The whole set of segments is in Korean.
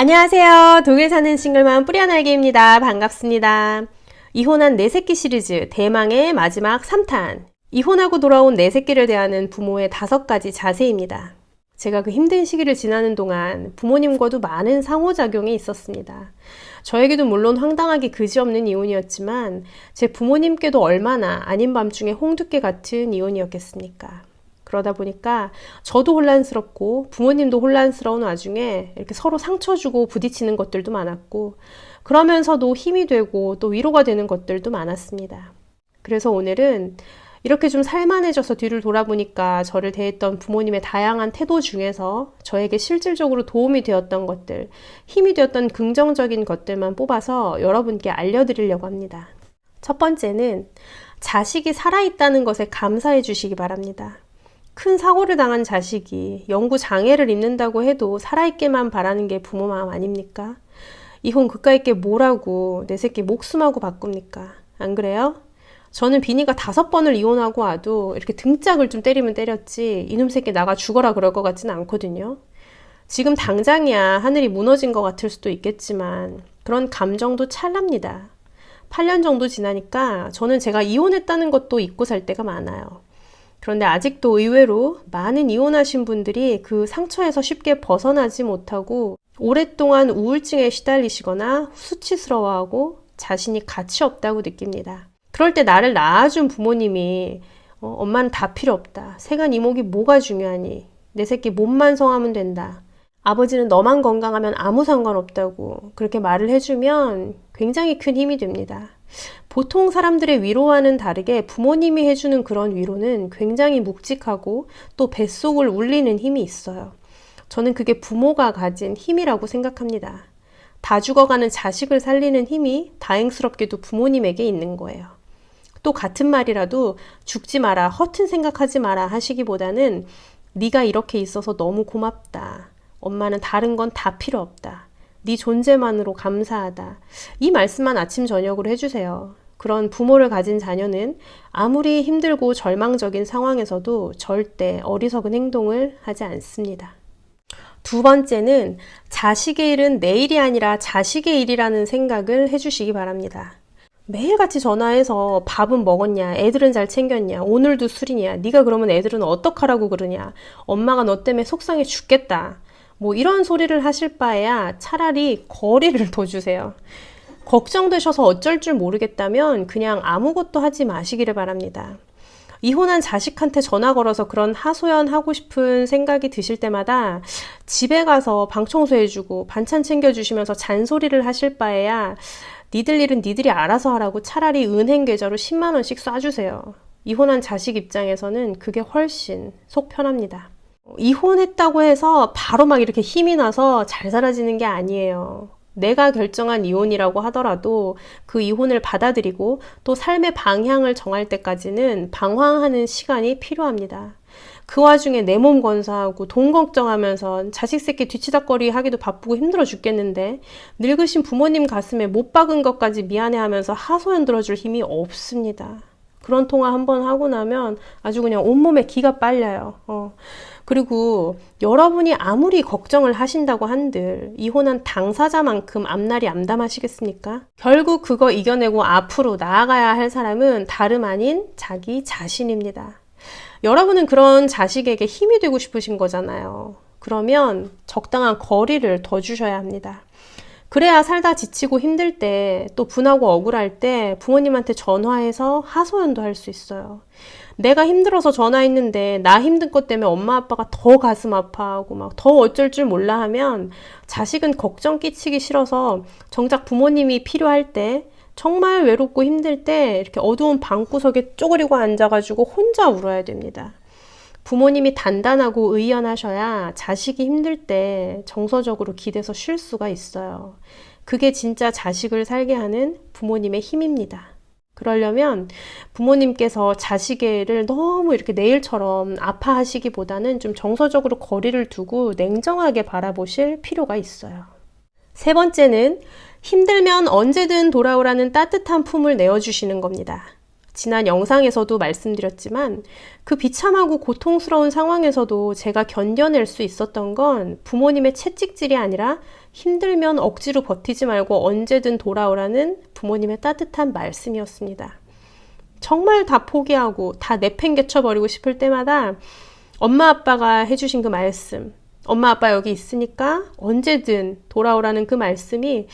안녕하세요. 독일 사는 싱글맘 뿌리아날개입니다. 반갑습니다. 이혼한 내 새끼 시리즈 대망의 마지막 3탄. 이혼하고 돌아온 내 새끼를 대하는 부모의 다섯 가지 자세입니다. 제가 그 힘든 시기를 지나는 동안 부모님과도 많은 상호작용이 있었습니다. 저에게도 물론 황당하게 그지없는 이혼이었지만 제 부모님께도 얼마나 아닌 밤중에 홍두깨 같은 이혼이었겠습니까? 그러다 보니까 저도 혼란스럽고 부모님도 혼란스러운 와중에 이렇게 서로 상처 주고 부딪히는 것들도 많았고 그러면서도 힘이 되고 또 위로가 되는 것들도 많았습니다. 그래서 오늘은 이렇게 좀 살만해져서 뒤를 돌아보니까 저를 대했던 부모님의 다양한 태도 중에서 저에게 실질적으로 도움이 되었던 것들, 힘이 되었던 긍정적인 것들만 뽑아서 여러분께 알려드리려고 합니다. 첫 번째는 자식이 살아있다는 것에 감사해 주시기 바랍니다. 큰 사고를 당한 자식이 영구 장애를 입는다고 해도 살아있게만 바라는 게 부모 마음 아닙니까? 이혼 그까이 게 뭐라고 내 새끼 목숨하고 바꿉니까? 안 그래요? 저는 비니가 다섯 번을 이혼하고 와도 이렇게 등짝을 좀 때리면 때렸지 이놈 새끼 나가 죽어라 그럴 것 같지는 않거든요. 지금 당장이야 하늘이 무너진 것 같을 수도 있겠지만 그런 감정도 찰납니다. 8년 정도 지나니까 저는 제가 이혼했다는 것도 잊고 살 때가 많아요. 그런데 아직도 의외로 많은 이혼하신 분들이 그 상처에서 쉽게 벗어나지 못하고 오랫동안 우울증에 시달리시거나 수치스러워하고 자신이 가치 없다고 느낍니다. 그럴 때 나를 낳아준 부모님이 어, 엄마는 다 필요 없다. 세간 이목이 뭐가 중요하니? 내 새끼 몸만 성하면 된다. 아버지는 너만 건강하면 아무 상관없다고 그렇게 말을 해주면 굉장히 큰 힘이 됩니다. 보통 사람들의 위로와는 다르게 부모님이 해주는 그런 위로는 굉장히 묵직하고 또 뱃속을 울리는 힘이 있어요. 저는 그게 부모가 가진 힘이라고 생각합니다. 다 죽어가는 자식을 살리는 힘이 다행스럽게도 부모님에게 있는 거예요. 또 같은 말이라도 죽지 마라, 허튼 생각하지 마라 하시기보다는 네가 이렇게 있어서 너무 고맙다. 엄마는 다른 건 다 필요 없다. 네 존재만으로 감사하다. 이 말씀만 아침 저녁으로 해주세요. 그런 부모를 가진 자녀는 아무리 힘들고 절망적인 상황에서도 절대 어리석은 행동을 하지 않습니다. 두 번째는 자식의 일은 내 일이 아니라 자식의 일이라는 생각을 해주시기 바랍니다. 매일같이 전화해서 밥은 먹었냐, 애들은 잘 챙겼냐, 오늘도 술이냐, 네가 그러면 애들은 어떡하라고 그러냐, 엄마가 너 때문에 속상해 죽겠다. 뭐 이런 소리를 하실 바에야 차라리 거리를 둬주세요. 걱정되셔서 어쩔 줄 모르겠다면 그냥 아무것도 하지 마시기를 바랍니다. 이혼한 자식한테 전화 걸어서 그런 하소연 하고 싶은 생각이 드실 때마다 집에 가서 방 청소해주고 반찬 챙겨주시면서 잔소리를 하실 바에야 니들 일은 니들이 알아서 하라고 차라리 은행 계좌로 10만원씩 쏴주세요. 이혼한 자식 입장에서는 그게 훨씬 속 편합니다. 이혼했다고 해서 바로 막 이렇게 힘이 나서 잘 사라지는 게 아니에요. 내가 결정한 이혼이라고 하더라도 그 이혼을 받아들이고 또 삶의 방향을 정할 때까지는 방황하는 시간이 필요합니다. 그 와중에 내 몸 건사하고 돈 걱정하면서 자식 새끼 뒤치다거리 하기도 바쁘고 힘들어 죽겠는데 늙으신 부모님 가슴에 못 박은 것까지 미안해하면서 하소연 들어줄 힘이 없습니다. 그런 통화 한번 하고 나면 아주 그냥 온몸에 기가 빨려요. 어. 그리고 여러분이 아무리 걱정을 하신다고 한들 이혼한 당사자만큼 앞날이 암담하시겠습니까? 결국 그거 이겨내고 앞으로 나아가야 할 사람은 다름 아닌 자기 자신입니다. 여러분은 그런 자식에게 힘이 되고 싶으신 거잖아요. 그러면 적당한 거리를 더 주셔야 합니다. 그래야 살다 지치고 힘들 때, 또 분하고 억울할 때 부모님한테 전화해서 하소연도 할 수 있어요. 내가 힘들어서 전화했는데 나 힘든 것 때문에 엄마 아빠가 더 가슴 아파하고 막 더 어쩔 줄 몰라 하면 자식은 걱정 끼치기 싫어서 정작 부모님이 필요할 때 정말 외롭고 힘들 때 이렇게 어두운 방구석에 쪼그리고 앉아가지고 혼자 울어야 됩니다. 부모님이 단단하고 의연하셔야 자식이 힘들 때 정서적으로 기대서 쉴 수가 있어요. 그게 진짜 자식을 살게 하는 부모님의 힘입니다. 그러려면 부모님께서 자식애를 너무 이렇게 내일처럼 아파하시기보다는 좀 정서적으로 거리를 두고 냉정하게 바라보실 필요가 있어요. 세 번째는 힘들면 언제든 돌아오라는 따뜻한 품을 내어주시는 겁니다. 지난 영상에서도 말씀드렸지만 그 비참하고 고통스러운 상황에서도 제가 견뎌낼 수 있었던 건 부모님의 채찍질이 아니라 힘들면 억지로 버티지 말고 언제든 돌아오라는 부모님의 따뜻한 말씀이었습니다. 정말 다 포기하고 다 내팽개쳐 버리고 싶을 때마다 엄마 아빠가 해주신 그 말씀, 엄마 아빠 여기 있으니까 언제든 돌아오라는 그 말씀이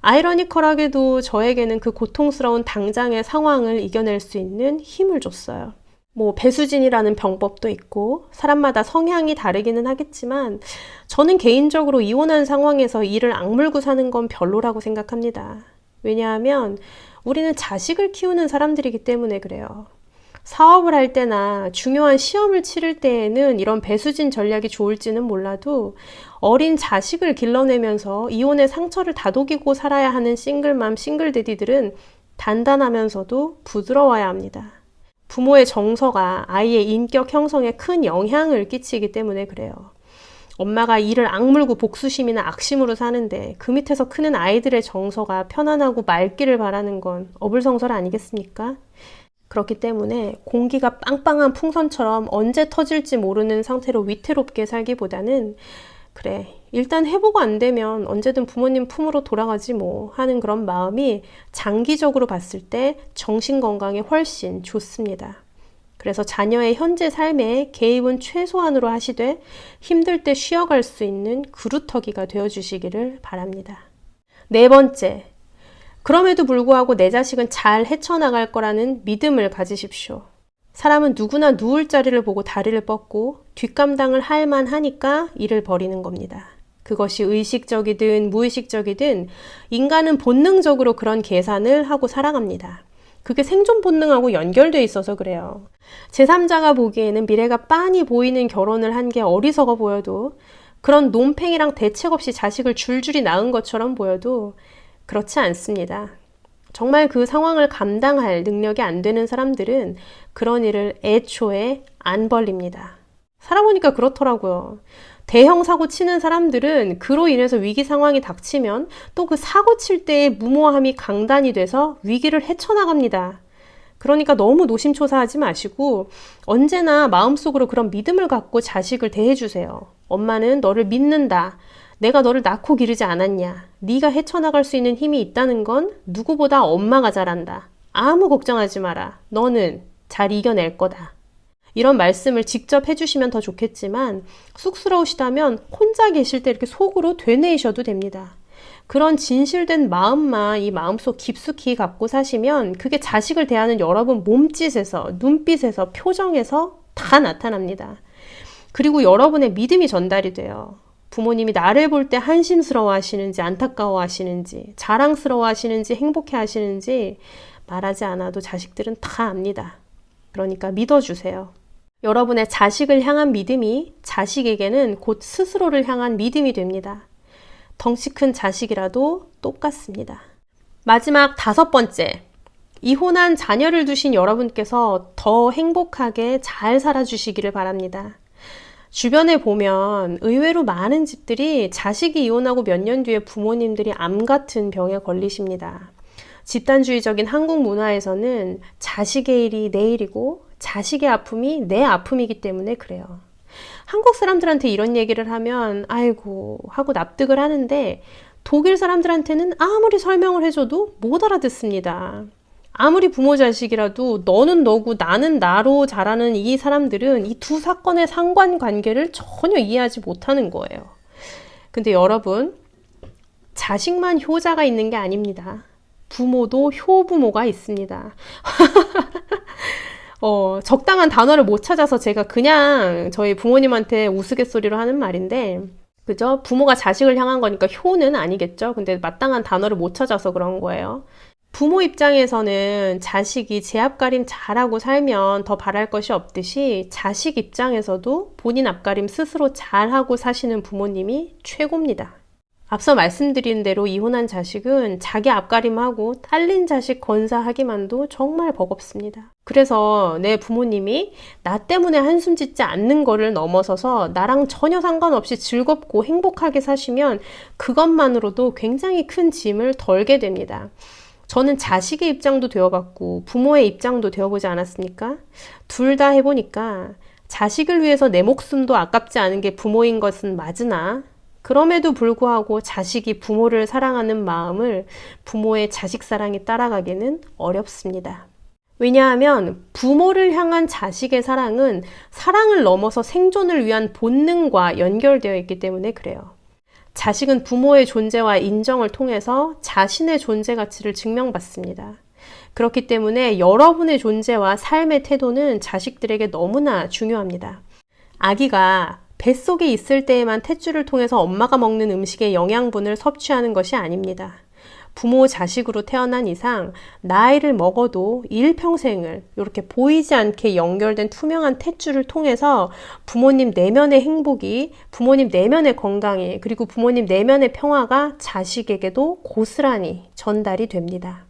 아이러니컬하게도 저에게는 그 고통스러운 당장의 상황을 이겨낼 수 있는 힘을 줬어요. 뭐 배수진이라는 병법도 있고 사람마다 성향이 다르기는 하겠지만 저는 개인적으로 이혼한 상황에서 이를 악물고 사는 건 별로라고 생각합니다. 왜냐하면 우리는 자식을 키우는 사람들이기 때문에 그래요. 사업을 할 때나 중요한 시험을 치를 때에는 이런 배수진 전략이 좋을지는 몰라도 어린 자식을 길러내면서 이혼의 상처를 다독이고 살아야 하는 싱글맘 싱글데디들은 단단하면서도 부드러워야 합니다. 부모의 정서가 아이의 인격 형성에 큰 영향을 끼치기 때문에 그래요. 엄마가 이를 악물고 복수심이나 악심으로 사는데 그 밑에서 크는 아이들의 정서가 편안하고 맑기를 바라는 건 어불성설 아니겠습니까? 그렇기 때문에 공기가 빵빵한 풍선처럼 언제 터질지 모르는 상태로 위태롭게 살기보다는 그래, 일단 해보고 안 되면 언제든 부모님 품으로 돌아가지 뭐 하는 그런 마음이 장기적으로 봤을 때 정신 건강에 훨씬 좋습니다. 그래서 자녀의 현재 삶에 개입은 최소한으로 하시되 힘들 때 쉬어갈 수 있는 그루터기가 되어 주시기를 바랍니다. 네 번째, 그럼에도 불구하고 내 자식은 잘 헤쳐나갈 거라는 믿음을 가지십시오. 사람은 누구나 누울 자리를 보고 다리를 뻗고 뒷감당을 할 만하니까 일을 벌이는 겁니다. 그것이 의식적이든 무의식적이든 인간은 본능적으로 그런 계산을 하고 살아갑니다. 그게 생존 본능하고 연결돼 있어서 그래요. 제3자가 보기에는 미래가 빤히 보이는 결혼을 한 게 어리석어 보여도 그런 논팽이랑 대책 없이 자식을 줄줄이 낳은 것처럼 보여도 그렇지 않습니다. 정말 그 상황을 감당할 능력이 안 되는 사람들은 그런 일을 애초에 안 벌립니다. 살아보니까 그렇더라고요. 대형 사고 치는 사람들은 그로 인해서 위기 상황이 닥치면 또 그 사고 칠 때의 무모함이 강단이 돼서 위기를 헤쳐나갑니다. 그러니까 너무 노심초사하지 마시고 언제나 마음속으로 그런 믿음을 갖고 자식을 대해주세요. 엄마는 너를 믿는다. 내가 너를 낳고 기르지 않았냐. 네가 헤쳐나갈 수 있는 힘이 있다는 건 누구보다 엄마가 잘한다. 아무 걱정하지 마라. 너는 잘 이겨낼 거다. 이런 말씀을 직접 해주시면 더 좋겠지만 쑥스러우시다면 혼자 계실 때 이렇게 속으로 되뇌이셔도 됩니다. 그런 진실된 마음만 이 마음속 깊숙이 갖고 사시면 그게 자식을 대하는 여러분 몸짓에서 눈빛에서 표정에서 다 나타납니다. 그리고 여러분의 믿음이 전달이 돼요. 부모님이 나를 볼 때 한심스러워 하시는지 안타까워 하시는지 자랑스러워 하시는지 행복해 하시는지 말하지 않아도 자식들은 다 압니다. 그러니까 믿어주세요. 여러분의 자식을 향한 믿음이 자식에게는 곧 스스로를 향한 믿음이 됩니다. 덩치 큰 자식이라도 똑같습니다. 마지막 다섯 번째. 이혼한 자녀를 두신 여러분께서 더 행복하게 잘 살아주시기를 바랍니다. 주변에 보면 의외로 많은 집들이 자식이 이혼하고 몇 년 뒤에 부모님들이 암 같은 병에 걸리십니다. 집단주의적인 한국 문화에서는 자식의 일이 내 일이고 자식의 아픔이 내 아픔이기 때문에 그래요. 한국 사람들한테 이런 얘기를 하면 아이고 하고 납득을 하는데 독일 사람들한테는 아무리 설명을 해줘도 못 알아듣습니다. 아무리 부모 자식이라도 너는 너고 나는 나로 자라는 이 사람들은 이 두 사건의 상관관계를 전혀 이해하지 못하는 거예요. 근데 여러분, 자식만 효자가 있는 게 아닙니다. 부모도 효부모가 있습니다. 어, 적당한 단어를 못 찾아서 제가 그냥 저희 부모님한테 우스갯소리로 하는 말인데, 그죠? 부모가 자식을 향한 거니까 효는 아니겠죠? 근데 마땅한 단어를 못 찾아서 그런 거예요. 부모 입장에서는 자식이 제 앞가림 잘하고 살면 더 바랄 것이 없듯이 자식 입장에서도 본인 앞가림 스스로 잘하고 사시는 부모님이 최고입니다. 앞서 말씀드린 대로 이혼한 자식은 자기 앞가림하고 딸린 자식 건사하기만도 정말 버겁습니다. 그래서 내 부모님이 나 때문에 한숨 짓지 않는 거를 넘어서서 나랑 전혀 상관없이 즐겁고 행복하게 사시면 그것만으로도 굉장히 큰 짐을 덜게 됩니다. 저는 자식의 입장도 되어봤고 부모의 입장도 되어보지 않았습니까? 둘 다 해보니까 자식을 위해서 내 목숨도 아깝지 않은 게 부모인 것은 맞으나 그럼에도 불구하고 자식이 부모를 사랑하는 마음을 부모의 자식 사랑이 따라가기는 어렵습니다. 왜냐하면 부모를 향한 자식의 사랑은 사랑을 넘어서 생존을 위한 본능과 연결되어 있기 때문에 그래요. 자식은 부모의 존재와 인정을 통해서 자신의 존재 가치를 증명받습니다. 그렇기 때문에 여러분의 존재와 삶의 태도는 자식들에게 너무나 중요합니다. 아기가 뱃속에 있을 때에만 탯줄을 통해서 엄마가 먹는 음식의 영양분을 섭취하는 것이 아닙니다. 부모 자식으로 태어난 이상 나이를 먹어도 일평생을 이렇게 보이지 않게 연결된 투명한 탯줄을 통해서 부모님 내면의 행복이 부모님 내면의 건강이 그리고 부모님 내면의 평화가 자식에게도 고스란히 전달이 됩니다.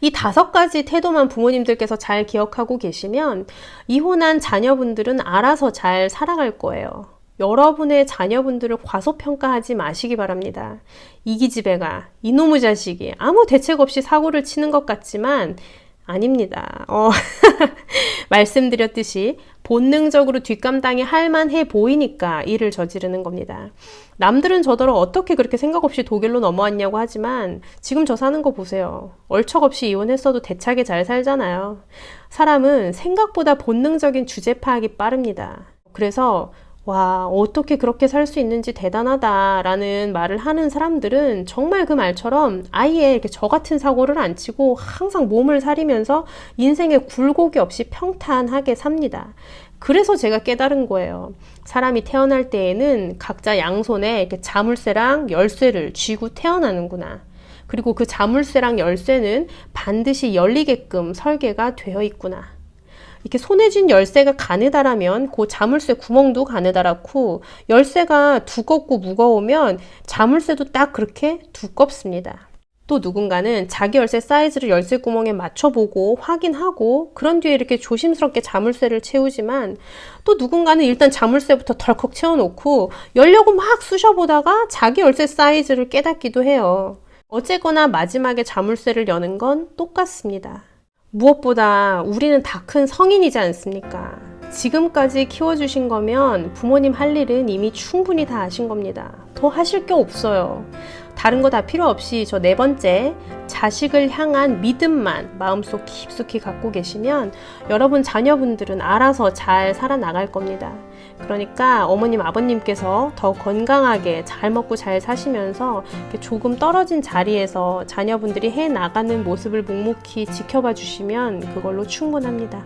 이 다섯 가지 태도만 부모님들께서 잘 기억하고 계시면 이혼한 자녀분들은 알아서 잘 살아갈 거예요. 여러분의 자녀분들을 과소평가하지 마시기 바랍니다. 이기집애가 이놈의 자식이 아무 대책 없이 사고를 치는 것 같지만 아닙니다. 어, 말씀드렸듯이 본능적으로 뒷감당이 할만해 보이니까 일을 저지르는 겁니다. 남들은 저더러 어떻게 그렇게 생각 없이 독일로 넘어왔냐고 하지만 지금 저 사는 거 보세요. 얼척없이 이혼했어도 대차게 잘 살잖아요. 사람은 생각보다 본능적인 주제 파악이 빠릅니다. 그래서 와, 어떻게 그렇게 살 수 있는지 대단하다라는 말을 하는 사람들은 정말 그 말처럼 아예 이렇게 저 같은 사고를 안 치고 항상 몸을 사리면서 인생에 굴곡이 없이 평탄하게 삽니다. 그래서 제가 깨달은 거예요. 사람이 태어날 때에는 각자 양손에 이렇게 자물쇠랑 열쇠를 쥐고 태어나는구나. 그리고 그 자물쇠랑 열쇠는 반드시 열리게끔 설계가 되어 있구나. 이렇게 손에 쥔 열쇠가 가느다라면 그 자물쇠 구멍도 가느다랗고 열쇠가 두껍고 무거우면 자물쇠도 딱 그렇게 두껍습니다. 또 누군가는 자기 열쇠 사이즈를 열쇠 구멍에 맞춰보고 확인하고 그런 뒤에 이렇게 조심스럽게 자물쇠를 채우지만 또 누군가는 일단 자물쇠부터 덜컥 채워놓고 열려고 막 쑤셔보다가 자기 열쇠 사이즈를 깨닫기도 해요. 어쨌거나 마지막에 자물쇠를 여는 건 똑같습니다. 무엇보다 우리는 다 큰 성인이지 않습니까? 지금까지 키워주신 거면 부모님 할 일은 이미 충분히 다 하신 겁니다. 더 하실 게 없어요. 다른 거 다 필요 없이 저 네 번째 자식을 향한 믿음만 마음속 깊숙이 갖고 계시면 여러분 자녀분들은 알아서 잘 살아나갈 겁니다. 그러니까 어머님 아버님께서 더 건강하게 잘 먹고 잘 사시면서 조금 떨어진 자리에서 자녀분들이 해 나가는 모습을 묵묵히 지켜봐 주시면 그걸로 충분합니다.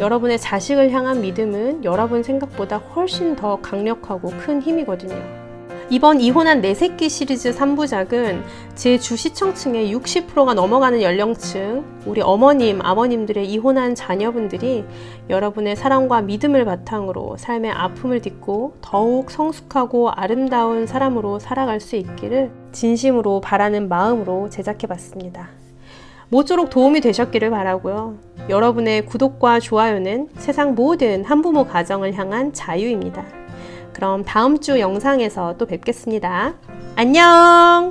여러분의 자식을 향한 믿음은 여러분 생각보다 훨씬 더 강력하고 큰 힘이거든요. 이번 이혼한 내 새끼 시리즈 3부작은 제 주 시청층의 60%가 넘어가는 연령층, 우리 어머님, 아버님들의 이혼한 자녀분들이 여러분의 사랑과 믿음을 바탕으로 삶의 아픔을 딛고 더욱 성숙하고 아름다운 사람으로 살아갈 수 있기를 진심으로 바라는 마음으로 제작해 봤습니다. 모쪼록 도움이 되셨기를 바라고요. 여러분의 구독과 좋아요는 세상 모든 한부모 가정을 향한 자유입니다. 그럼 다음 주 영상에서 또 뵙겠습니다. 안녕!